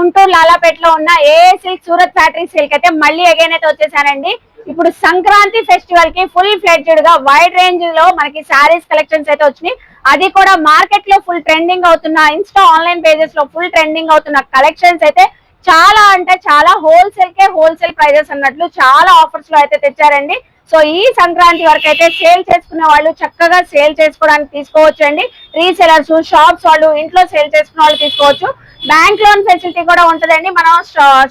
గుంటూరు లాలాపేటలో ఉన్న A silk Surat factory silk అయితే మళ్ళీ అగైన్ అయితే వచ్చేసానండి ఇప్పుడు సంక్రాంతి ఫెస్టివల్కి ఫుల్ ఫ్లెడ్జెడ్గా వైడ్ రేంజ్లో మనకి శారీస్ కలెక్షన్స్ అయితే వచ్చినాయి. అది కూడా మార్కెట్లో ఫుల్ ట్రెండింగ్ అవుతున్న ఇన్స్టా ఆన్లైన్ పేజెస్లో ఫుల్ ట్రెండింగ్ అవుతున్న కలెక్షన్స్ అయితే చాలా అంటే చాలా హోల్సేల్ కే హోల్సేల్ ప్రైజెస్ అన్నట్లు చాలా ఆఫర్స్లో అయితే తెచ్చారండి. సో ఈ సంక్రాంతి వరకు అయితే సేల్ చేసుకునే వాళ్ళు చక్కగా సేల్ చేసుకోవడానికి తీసుకోవచ్చు అండి రీసెలర్స్ షాప్స్ వాళ్ళు ఇంట్లో సేల్ చేసుకునే వాళ్ళు తీసుకోవచ్చు. బ్యాంక్ లోన్ ఫెసిలిటీ కూడా ఉంటుందండి. మనం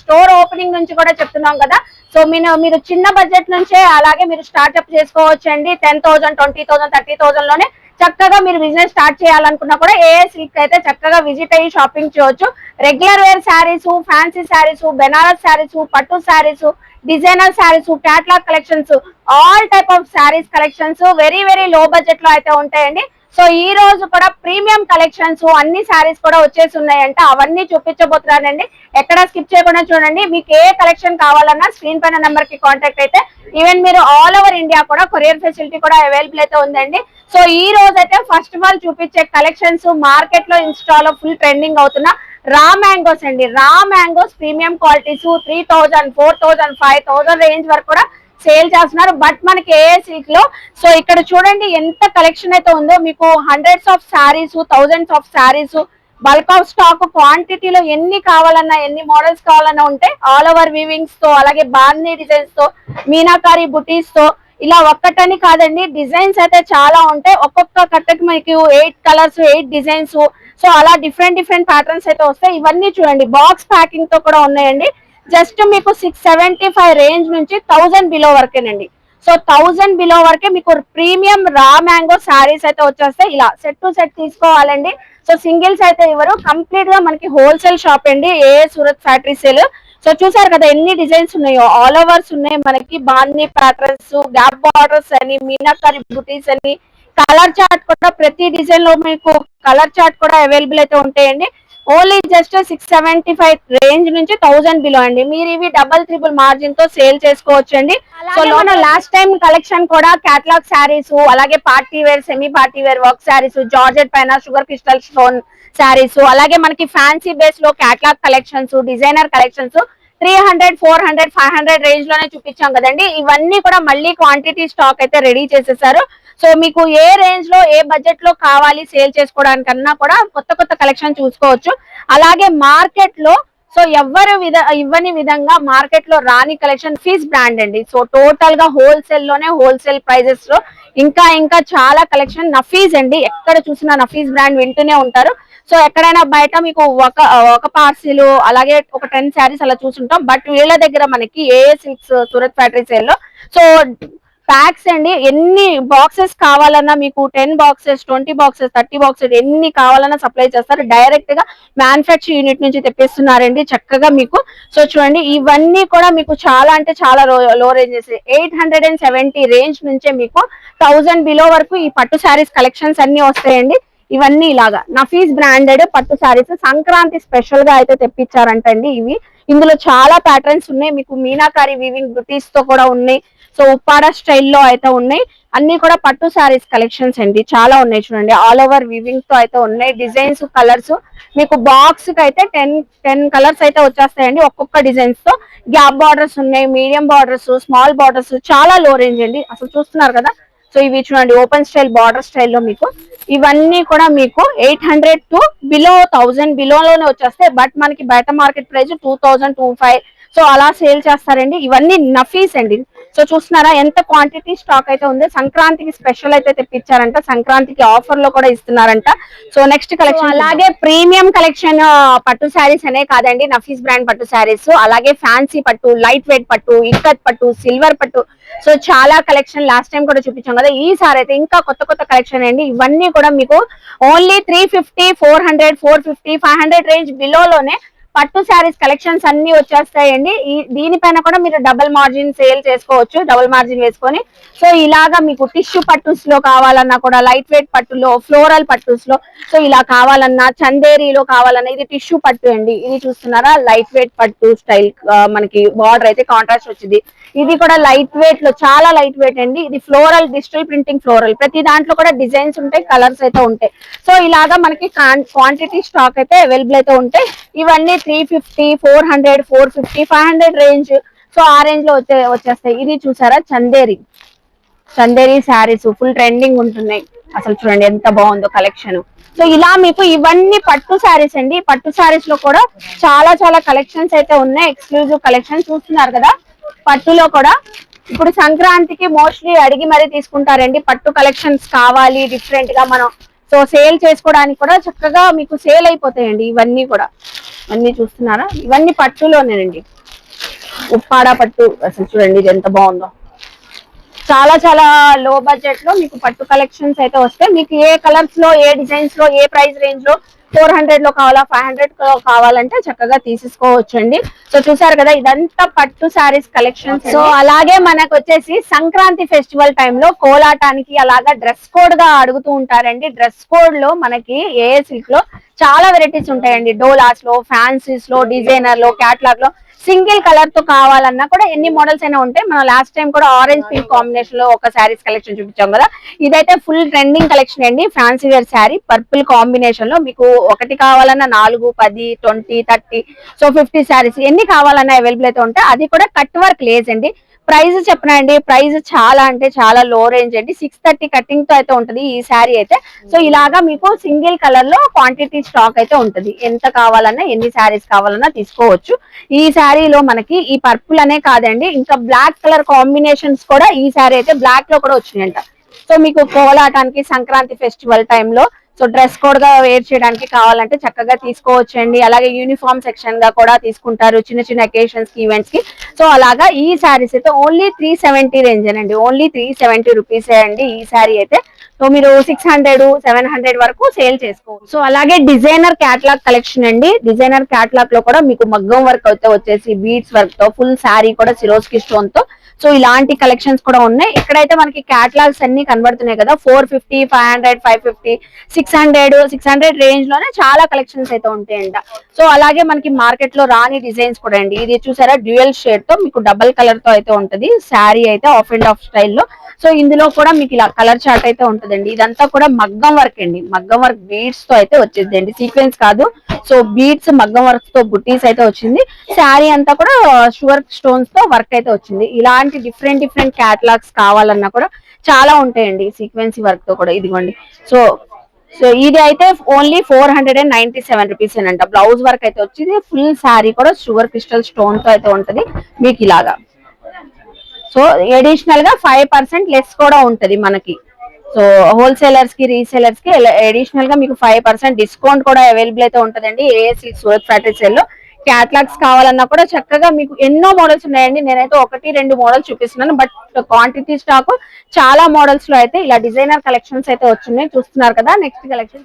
స్టోర్ ఓపెనింగ్ నుంచి కూడా చెప్తున్నాం కదా. సో మీరు మీరు చిన్న బడ్జెట్ నుంచే అలాగే మీరు స్టార్ట్అప్ చేసుకోవచ్చు అండి ten thousand twenty thousand thirty థౌసండ్లోనే చక్కగా మీరు బిజినెస్ స్టార్ట్ చేయాలనుకున్నా కూడా ఏ సిల్క్ అయితే చక్కగా విజిట్ అయ్యి షాపింగ్ చేయొచ్చు. Regular wear saris fancy saris Banaras saris పట్టు saris designer saris catalogue collections all type of saris collections very very low బడ్జెట్లో అయితే ఉంటాయండి. సో ఈ రోజు కూడా ప్రీమియం కలెక్షన్స్ అన్ని శారీస్ కూడా వచ్చేసి ఉన్నాయంట అవన్నీ చూపించబోతున్నానండి. ఎక్కడ స్కిప్ చేయకుండా చూడండి. మీకు ఏ కలెక్షన్ కావాలన్నా స్క్రీన్ పైన నెంబర్కి కాంటాక్ట్ అయితే ఈవెన్ మీరు ఆల్ ఓవర్ ఇండియా కూడా కొరియర్ ఫెసిలిటీ కూడా అవైలబుల్ అయితే ఉందండి. సో ఈ రోజు అయితే ఫస్ట్ ఆఫ్ ఆల్ చూపించే కలెక్షన్స్ మార్కెట్లో ఇన్స్టాలో ఫుల్ ట్రెండింగ్ అవుతున్న రా మ్యాంగోస్ అండి. Raw mangoes premium qualities three thousand four thousand five thousand range వరకు కూడా సేల్ చేస్తున్నారు. బట్ మనకి ఏ సిల్క్లో సో ఇక్కడ చూడండి ఎంత కలెక్షన్ అయితే ఉందో మీకు hundreds of saris thousands of saris bulk of stock క్వాంటిటీలో ఎన్ని కావాలన్నా ఎన్ని మోడల్స్ కావాలన్నా ఉంటే ఆల్ ఓవర్ వీవింగ్స్తో అలాగే బాందీ డిజైన్స్తో మీనాకారి బుటీస్తో ఇలా ఒక్కటని కాదండి డిజైన్స్ అయితే చాలా ఉంటాయి. ఒక్కొక్క కట్టకి మీకు eight colours eight designs so అలా డిఫరెంట్ డిఫరెంట్ ప్యాటర్న్స్ అయితే వస్తాయి. ఇవన్నీ చూడండి బాక్స్ ప్యాకింగ్తో కూడా ఉన్నాయండి. జస్ట్ మీకు సిక్స్ సెవెంటీ ఫైవ్ రేంజ్ నుంచి థౌజండ్ బిలో వరకేనండి. సో థౌజండ్ బిలో వరకే మీకు ప్రీమియం రా మ్యాంగో శారీస్ అయితే వచ్చేస్తాయి. ఇలా సెట్ టు సెట్ తీసుకోవాలండి. సో సింగిల్స్ అయితే ఇవ్వరు. కంప్లీట్గా మనకి హోల్సేల్ షాప్ అండి. A Surat factory sale so చూసారు కదా ఎన్ని డిజైన్స్ ఉన్నాయో. ఆల్ ఓవర్స్ ఉన్నాయి మనకి. బాందీ ప్యాటర్న్స్ గ్యాప్ బార్డర్స్ అని మీనాకారి బుటీస్ అని. కలర్ చార్ట్ కూడా ప్రతి డిజైన్లో మీకు కలర్ చార్ట్ కూడా అవైలబుల్ అయితే ఉంటాయండి. Only just six seventy five range నుంచి థౌసండ్ బిలో అండి. మీరు ఇవి డబల్ త్రిబుల్ మార్జిన్తో సేల్ చేసుకోవచ్చు అండి సో లోన లాస్ట్ టైం కలెక్షన్ కూడా క్యాటలాగ్ శారీస్ అలాగే party wear semi party wear work saris georgette పైన షుగర్ క్రిస్టల్ స్టోన్ శారీస్ అలాగే మనకి ఫ్యాన్సీ బేస్లో catalogue collections designer collections three hundred four hundred five hundred రేంజ్లోనే చూపించాం కదండి. ఇవన్నీ కూడా మళ్ళీ క్వాంటిటీ స్టాక్ అయితే రెడీ చేసేసారు. సో మీకు ఏ రేంజ్లో ఏ బడ్జెట్లో కావాలి సేల్ చేసుకోవడానికన్నా కూడా కొత్త కొత్త కలెక్షన్ చూసుకోవచ్చు. అలాగే మార్కెట్లో సో ఎవరు విధ ఇవ్వని విధంగా మార్కెట్లో రాని కలెక్షన్ ఫీజ్ బ్రాండ్ అండి. సో టోటల్గా హోల్సేల్లోనే హోల్సేల్ ప్రైజెస్లో ఇంకా ఇంకా చాలా కలెక్షన్ నఫీజ్ అండి. ఎక్కడ చూసినా నఫీజ్ బ్రాండ్ వింటూనే ఉంటారు. సో ఎక్కడైనా బయట మీకు ఒక ఒక పార్సిల్ అలాగే ఒక టెన్ శారీస్ అలా చూసుంటాం. బట్ వీళ్ళ దగ్గర మనకి ఏ సిల్క్స్ సూరత్ ఫ్యాక్టరీ సేల్లో సో ప్యాక్స్ అండి. ఎన్ని బాక్సెస్ కావాలన్నా మీకు ten boxes twenty boxes thirty boxes ఎన్ని కావాలన్నా సప్లై చేస్తారు. డైరెక్ట్గా మ్యానుఫ్యాక్చర్ యూనిట్ నుంచి తెప్పిస్తున్నారండి. చక్కగా మీకు సో చూడండి ఇవన్నీ కూడా మీకు చాలా అంటే చాలా low ranges eight hundred and seventy range నుంచే మీకు థౌజండ్ బిలో వరకు ఈ పట్టు శారీస్ కలెక్షన్స్ అన్ని వస్తాయండి. ఇవన్నీ ఇలాగా. నఫీస్ బ్రాండెడ్ పట్టు శారీస్ సంక్రాంతి స్పెషల్గా అయితే తెప్పించారంటండి ఇవి. ఇందులో చాలా ప్యాటర్న్స్ ఉన్నాయి. మీకు మీనాకారి వీవింగ్ బుటీస్తో కూడా ఉన్నాయి. సో ఉప్పాడ స్టైల్లో అయితే ఉన్నాయి. అన్ని కూడా పట్టు శారీస్ కలెక్షన్స్ అండి. చాలా ఉన్నాయి చూడండి. ఆల్ ఓవర్ వివింగ్తో అయితే ఉన్నాయి. Designs colours. మీకు బాక్స్కి అయితే టెన్ టెన్ కలర్స్ అయితే వచ్చేస్తాయండి. ఒక్కొక్క డిజైన్స్తో. గ్యాప్ బార్డర్స్ ఉన్నాయి మీడియం బార్డర్స్ స్మాల్ బార్డర్స్ చాలా లో రేంజ్ అండి. అసలు చూస్తున్నారు కదా? సో ఇవి చూడండి. ఓపెన్ స్టైల్ బార్డర్ స్టైల్లో మీకు. ఇవన్నీ కూడా మీకు eight hundred to below thousand బిలోలోనే వచ్చేస్తాయి. బట్ మనకి బయట market price two thousand two five so అలా సేల్ చేస్తారండి. ఇవన్నీ నఫీస్ అండి. సో చూస్తున్నారా ఎంత క్వాంటిటీ స్టాక్ అయితే ఉంది. సంక్రాంతికి స్పెషల్ అయితే తెప్పించారంట. సంక్రాంతికి ఆఫర్లో కూడా ఇస్తున్నారంట. సో నెక్స్ట్ కలెక్షన్ అలాగే ప్రీమియం కలెక్షన్ పట్టు శారీస్ అనే కాదండి. నఫీస్ బ్రాండ్ పట్టు శారీస్ అలాగే ఫ్యాన్సీ పట్టు లైట్ వెయిట్ పట్టు ఇక్కత్ పట్టు సిల్వర్ పట్టు. సో చాలా కలెక్షన్ లాస్ట్ టైం కూడా చూపించాం కదా. ఈసారి అయితే ఇంకా కొత్త కొత్త కలెక్షన్ అండి. ఇవన్నీ కూడా మీకు only three fifty four hundred four fifty five hundred range బిలోలోనే పట్టు శారీస్ కలెక్షన్స్ అన్ని వచ్చేస్తాయండి. ఈ దీనిపైన కూడా మీరు డబల్ మార్జిన్ సేల్ చేసుకోవచ్చు డబల్ మార్జిన్ వేసుకొని. సో ఇలాగా మీకు టిష్యూ పట్టుస్లో కావాలన్నా కూడా లైట్ వెయిట్ పట్టులో ఫ్లోరల్ పట్టుస్లో సో ఇలా కావాలన్నా చందేరీలో కావాలన్నా ఇది టిష్యూ పట్టు అండి. ఇది చూస్తున్నారా? లైట్ వెయిట్ పట్టు స్టైల్ మనకి బార్డర్ అయితే కాంట్రాస్ట్ వచ్చింది. ఇది కూడా లైట్ వెయిట్లో చాలా లైట్ వెయిట్ అండి. ఇది ఫ్లోరల్ డిజిటల్ ప్రింటింగ్ ఫ్లోరల్. ప్రతి దాంట్లో కూడా డిజైన్స్ ఉంటాయి కలర్స్ అయితే ఉంటాయి. సో ఇలాగా మనకి క్వాంటిటీ స్టాక్ అయితే అవైలబుల్ అయితే ఉంటాయి ఇవన్నీ three fifty four hundred four fifty five hundred range so ఆ రేంజ్లో వచ్చే వచ్చేస్తాయి. ఇది చూసారా? చందేరి. చందేరి శారీస్. ఫుల్ ట్రెండింగ్ ఉంటున్నాయి. అసలు చూడండి ఎంత బాగుందో కలెక్షన్ సో ఇలా మీకు ఇవన్నీ పట్టు శారీస్ అండి. పట్టు శారీస్లో కూడా చాలా చాలా కలెక్షన్స్ అయితే ఉన్నాయి. ఎక్స్క్లూజివ్ కలెక్షన్ చూస్తున్నారు కదా? పట్టులో కూడా. ఇప్పుడు సంక్రాంతికి మోస్ట్లీ అడిగి మరీ తీసుకుంటారండి. పట్టు కలెక్షన్స్ కావాలి డిఫరెంట్గా మనం సో సేల్ చేసుకోవడానికి కూడా చక్కగా మీకు సేల్ అయిపోతాయండి ఇవన్నీ కూడా. ఇవన్నీ చూస్తున్నారా? ఇవన్నీ పట్టులోనేనండి. ఉప్పాడ పట్టు అసలు చూడండి ఇది ఎంత బాగుందో. చాలా చాలా లో బడ్జెట్లో మీకు పట్టు కలెక్షన్స్ అయితే వస్తాయి. మీకు ఏ కలర్స్లో ఏ డిజైన్స్లో ఏ ప్రైస్ రేంజ్లో ఫోర్ హండ్రెడ్లో కావాలా? ఫైవ్ హండ్రెడ్లో కావాలంటే చక్కగా తీసేసుకోవచ్చండి. సో చూసారు కదా ఇదంతా పట్టు శారీస్ కలెక్షన్ సో అలాగే మనకు వచ్చేసి సంక్రాంతి ఫెస్టివల్ టైంలో కోలాటానికి అలాగా డ్రెస్ కోడ్గా అడుగుతూ ఉంటారండి. డ్రెస్ కోడ్లో మనకి ఏ సిల్క్లో చాలా వెరైటీస్ ఉంటాయండి. డోలాస్లో ఫ్యాన్సీస్లో డిజైనర్లో క్యాట్లాగ్లో. సింగిల్ కలర్తో కావాలన్నా కూడా ఎన్ని మోడల్స్ అయినా ఉంటాయి. మనం లాస్ట్ టైం కూడా ఆరెంజ్ పింక్ కాంబినేషన్లో ఒక శారీస్ కలెక్షన్ చూపించాం కదా. ఇదైతే ఫుల్ ట్రెండింగ్ కలెక్షన్ అండి. ఫ్యాన్సీ వేర్ శారీ పర్పుల్ కాంబినేషన్లో మీకు ఒకటి కావాలన్నా నాలుగు పది twenty thirty so fifty saris ఎన్ని కావాలన్నా అవైలబుల్ అయితే ఉంటాయి. అది కూడా కట్ వర్క్ లేస్ అండి. ప్రైస్ చెప్పనండి ప్రైస్ చాలా అంటే చాలా లో రేంజ్ అండి. సిక్స్ థర్టీ కటింగ్తో అయితే ఉంటది ఈ శారీ అయితే. సో ఇలాగా మీకు సింగిల్ కలర్లో క్వాంటిటీ స్టాక్ అయితే ఉంటది. ఎంత కావాలన్నా ఎన్ని శారీస్ కావాలన్నా తీసుకోవచ్చు. ఈ శారీలో మనకి ఈ పర్పుల్ అనే కాదండి ఇంకా బ్లాక్ కలర్ కాంబినేషన్స్ కూడా ఈ శారీ అయితే బ్లాక్లో కూడా వచ్చినాయంట. సో మీకు కోలాటానికి సంక్రాంతి ఫెస్టివల్ టైంలో సో డ్రెస్ కోడ్గా వేర్ చేయడానికి కావాలంటే చక్కగా తీసుకోవచ్చండి. అలాగే యూనిఫామ్ సెక్షన్గా కూడా తీసుకుంటారు చిన్న చిన్న అకేషన్స్కి ఈవెంట్స్కి. సో అలాగా ఈ శారీస్ అయితే ఓన్లీ త్రీ సెవెంటీ రేంజ్ అండి ఓన్లీ త్రీ సెవెంటీ రూపీస్ అండి ఈ శారీ అయితే. సో మీరు సిక్స్ హండ్రెడ్ సెవెన్ హండ్రెడ్ వరకు సేల్ చేసుకోవచ్చు. సో అలాగే డిజైనర్ క్యాట్లాగ్ కలెక్షన్ అండి. డిజైనర్ క్యాట్లాగ్లో కూడా మీకు మగ్గం వర్క్ అయితే వచ్చేసి బీడ్స్ వర్క్తో ఫుల్ శారీ కూడా సిరోస్కి స్టోన్తో. సో ఇలాంటి కలెక్షన్స్ కూడా ఉన్నాయి. ఇక్కడైతే మనకి క్యాటలాగ్స్ అన్ని కనబడుతున్నాయి కదా four fifty five hundred five fifty six hundred six hundred రేంజ్లోనే చాలా కలెక్షన్స్ అయితే ఉంటాయంట. సో అలాగే మనకి మార్కెట్లో రాని డిజైన్స్ కూడా అండి. ఇది చూసారా డ్యూయల్ షేడ్తో మీకు డబల్ కలర్తో అయితే ఉంటది. శారీ అయితే ఆఫ్ అండ్ ఆఫ్ స్టైల్లో సో ఇందులో కూడా మీకు ఇలా కలర్ చార్ట్ అయితే ఉంటదండి ఇదంతా కూడా మగ్గం వర్క్ అండి. మగ్గం వర్క్ బీడ్స్తో అయితే వచ్చేది సీక్వెన్స్ కాదు. సో బీడ్స్ మగ్గం వర్క్తో బుటీస్ అయితే వచ్చింది. శారీ అంతా కూడా షుగర్ స్టోన్స్తో వర్క్ అయితే వచ్చింది. ఇలాంటి డిఫరెంట్ డిఫరెంట్ క్యాటలాగ్స్ కావాలన్నా కూడా చాలా ఉంటాయండి సీక్వెన్సీ వర్క్తో కూడా. ఇదిగోండి. సో సో ఇది అయితే only four hundred and ninety seven rupees అంట. బ్లౌజ్ వర్క్ అయితే వచ్చింది. ఫుల్ శారీ కూడా షుగర్ క్రిస్టల్ స్టోన్తో అయితే ఉంటది. మీకు ఇలాగా. సో అడిషనల్గా ఫైవ్ పర్సెంట్ లెస్ కూడా ఉంటది మనకి. సో హోల్సేలర్స్కి రీసేలర్స్కి అడిషనల్గా మీకు ఫైవ్ పర్సెంట్ డిస్కౌంట్ కూడా అవైలబుల్ అయితే ఉంటుందండి. ఏఎస్సి సూరత్ ఫ్యాక్టరీ సేల్లో. క్యాట్లాగ్స్ కావాలన్నా కూడా చక్కగా మీకు ఎన్నో మోడల్స్ ఉన్నాయండి. నేనైతే ఒకటి రెండు మోడల్స్ చూపిస్తున్నాను. బట్ క్వాంటిటీ స్టాక్ చాలా మోడల్స్లో అయితే ఇలా డిజైనర్ కలెక్షన్స్ అయితే వచ్చినాయి. చూస్తున్నారు కదా నెక్స్ట్ కలెక్షన్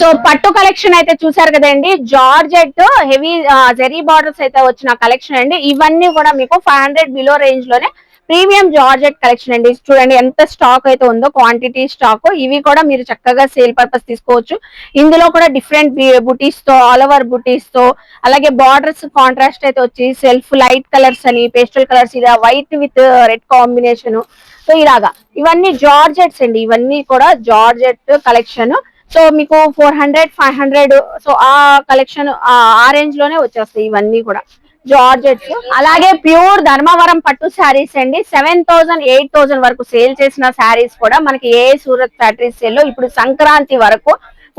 సో పట్టు కలెక్షన్ అయితే చూసారు కదండి. జార్జెట్ హెవీ జెరీ బార్డర్స్ అయితే వచ్చిన కలెక్షన్ అండి. ఇవన్నీ కూడా మీకు ఫైవ్ హండ్రెడ్ బిలో రేంజ్లోనే ప్రీమియం జార్జెట్ కలెక్షన్ అండి. చూడండి ఎంత స్టాక్ అయితే ఉందో క్వాంటిటీ స్టాక్ ఇవి కూడా మీరు చక్కగా సేల్ పర్పస్ తీసుకోవచ్చు. ఇందులో కూడా డిఫరెంట్ బుటీస్తో ఆల్ ఓవర్ బుటీస్తో అలాగే బార్డర్స్ కాంట్రాస్ట్ అయితే వచ్చి సెల్ఫ్ లైట్ కలర్స్ అని పేస్టల్ కలర్స్ ఇలా white with red combination so ఇలాగా. ఇవన్నీ జార్జెట్స్ అండి. ఇవన్నీ కూడా జార్జెట్ కలెక్షన్ సో మీకు four hundred five hundred so ఆ కలెక్షన్ ఆ రేంజ్లోనే వచ్చేస్తాయి ఇవన్నీ కూడా. జార్జెట్స్. అలాగే ప్యూర్ ధర్మవరం పట్టు శారీస్ అండి. సెవెన్ థౌసండ్ ఎయిట్ థౌసండ్ వరకు సేల్ చేసిన శారీస్ కూడా మనకి ఏ సూరత్ ఫ్యాక్టరీ సేల్లో ఇప్పుడు సంక్రాంతి వరకు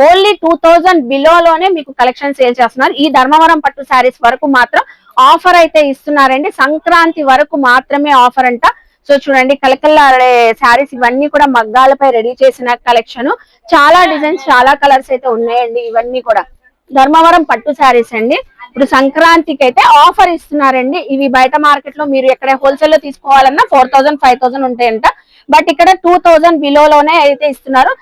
ఓన్లీ టూ థౌసండ్ బిలోలోనే మీకు కలెక్షన్ సేల్ చేస్తున్నారు. ఈ ధర్మవరం పట్టు శారీస్ వరకు మాత్రం ఆఫర్ అయితే ఇస్తున్నారండి. సంక్రాంతి వరకు మాత్రమే ఆఫర్ అంట. సో చూడండి కలకల్లాడే శారీస్ ఇవన్నీ కూడా మగ్గాలపై రెడీ చేసిన కలెక్షన్. చాలా డిజైన్స్ చాలా కలర్స్ అయితే ఉన్నాయండి ఇవన్నీ కూడా. ధర్మవరం పట్టు శారీస్ అండి. ఇప్పుడు సంక్రాంతికి అయితే ఆఫర్ ఇస్తున్నారండి. ఇవి బయట మార్కెట్లో మీరు ఎక్కడ హోల్సేల్లో తీసుకోవాలన్నా ఫోర్ థౌసండ్ ఫైవ్ థౌసండ్ ఉంటాయంట. బట్ ఇక్కడ టూ థౌసండ్ బిలోలోనే అయితే ఇస్తున్నారు.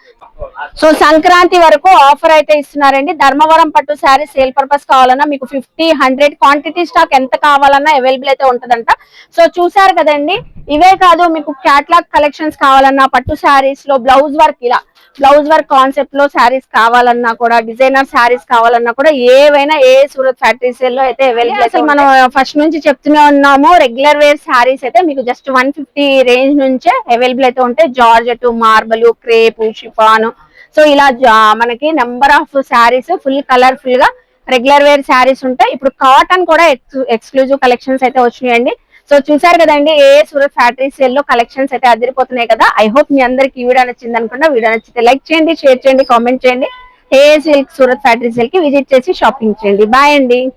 సో సంక్రాంతి వరకు ఆఫర్ అయితే ఇస్తున్నారండి. ధర్మవరం పట్టు శారీ సేల్ పర్పస్ కావాలన్నా మీకు ఫిఫ్టీ హండ్రెడ్ క్వాంటిటీ స్టాక్ ఎంత కావాలన్నా అవైలబుల్ అయితే ఉంటదంట. సో చూసారు కదండి ఇవే కాదు మీకు క్యాట్లాగ్ కలెక్షన్స్ కావాలన్నా పట్టు శారీస్లో బ్లౌజ్ వర్క్ ఇలా బ్లౌజ్ వర్క్ కాన్సెప్ట్లో శారీస్ కావాలన్నా కూడా డిజైనర్ శారీస్ కావాలన్నా కూడా ఏవైనా ఏ సూరత్ ఫ్యాక్టరీ సేల్లో అయితే అవైలబుల్ అసలు మనం ఫస్ట్ నుంచి చెప్తూనే ఉన్నాము రెగ్యులర్ వేర్ శారీస్ అయితే మీకు జస్ట్ వన్ ఫిఫ్టీ రేంజ్ నుంచే అవైలబుల్ అయితే ఉంటాయి georgette marble crepe chiffon. So ఇలా జా- మనకి నెంబర్ ఆఫ్ శారీస్ ఫుల్ కలర్ఫుల్గా రెగ్యులర్ వేర్ శారీస్ ఉంటాయి. ఇప్పుడు కాటన్ కూడా ఎక్స్క్లూజివ్ కలెక్షన్స్ అయితే వచ్చినాయండి. సో చూసారు కదండి ఏ సూరత్ ఫ్యాక్టరీ సేల్లో కలెక్షన్స్ అయితే అదిరిపోతున్నాయి కదా. ఐ హోప్ మీ అందరికి ఈ వీడియో నచ్చింది అనుకుంటా వీడియో నచ్చితే లైక్ చేయండి షేర్ చేయండి కామెంట్ చేయండి. A A silk Surat factory సేల్కి విజిట్ చేసి షాపింగ్ చేయండి. బాయ్ అండి.